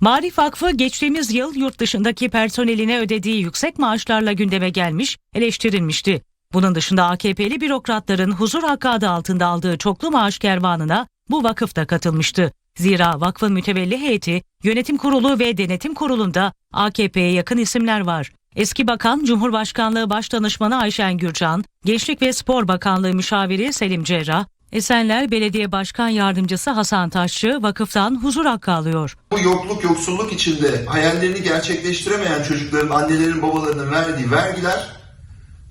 Marif Vakfı geçtiğimiz yıl yurt dışındaki personeline ödediği yüksek maaşlarla gündeme gelmiş, eleştirilmişti. Bunun dışında AKP'li bürokratların huzur hakkı adı altında aldığı çoklu maaş kervanına bu vakıf da katılmıştı. Zira vakfın mütevelli heyeti, yönetim kurulu ve denetim kurulunda AKP'ye yakın isimler var. Eski Bakan Cumhurbaşkanlığı Başdanışmanı Ayşen Gürcan, Gençlik ve Spor Bakanlığı Müşaviri Selim Cerrah, Esenler Belediye Başkan Yardımcısı Hasan Taşçı vakıftan huzur hakkı alıyor. Bu yokluk, yoksulluk içinde hayallerini gerçekleştiremeyen çocukların, annelerin, babalarının verdiği vergiler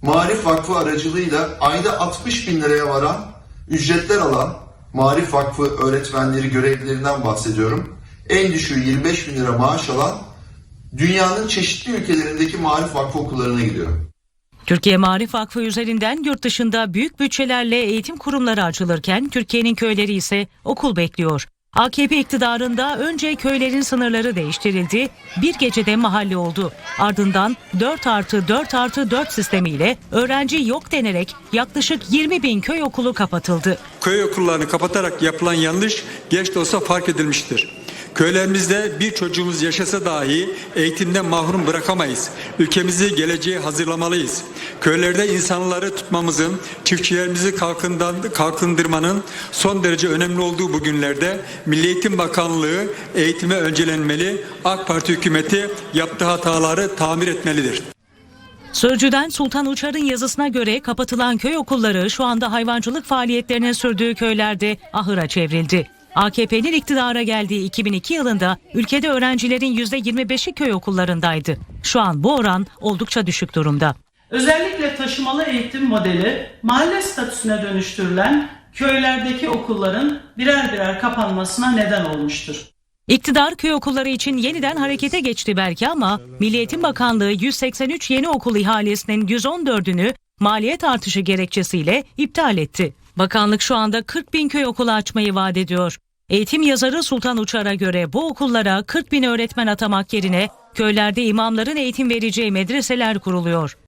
Marif Vakfı aracılığıyla ayda 60 bin liraya varan ücretler alan Marif Vakfı öğretmenleri, görevlilerinden bahsediyorum. En düşüğü 25 bin lira maaş alan dünyanın çeşitli ülkelerindeki Marif Vakfı okullarına gidiyor. Türkiye Marif Vakfı üzerinden yurt dışında büyük bütçelerle eğitim kurumları açılırken Türkiye'nin köyleri ise okul bekliyor. AKP iktidarında önce köylerin sınırları değiştirildi, bir gecede mahalle oldu. Ardından 4 artı 4 artı 4 sistemiyle öğrenci yok denerek yaklaşık 20 bin köy okulu kapatıldı. köy okullarını kapatarak yapılan yanlış geç de olsa fark edilmiştir. Köylerimizde bir çocuğumuz yaşasa dahi eğitimden mahrum bırakamayız. Ülkemizi geleceğe hazırlamalıyız. Köylerde insanları tutmamızın, çiftçilerimizi kalkındırmanın son derece önemli olduğu bu günlerde Milli Eğitim Bakanlığı eğitime öncelenmeli, AK Parti hükümeti yaptığı hataları tamir etmelidir. Sözcüden Sultan Uçar'ın yazısına göre kapatılan köy okulları şu anda hayvancılık faaliyetlerinin sürdüğü köylerde ahıra çevrildi. AKP'nin iktidara geldiği 2002 yılında ülkede öğrencilerin %25'i köy okullarındaydı. Şu an bu oran oldukça düşük durumda. Özellikle taşımalı eğitim modeli mahalle statüsüne dönüştürülen köylerdeki okulların birer birer kapanmasına neden olmuştur. İktidar köy okulları için yeniden harekete geçti belki ama Milli Eğitim Bakanlığı 183 yeni okul ihalesinin 114'ünü maliyet artışı gerekçesiyle iptal etti. Bakanlık şu anda 40 bin köy okulu açmayı vaat ediyor. Eğitim yazarı Sultan Uçar'a göre bu okullara 40 bin öğretmen atamak yerine köylerde imamların eğitim vereceği medreseler kuruluyor.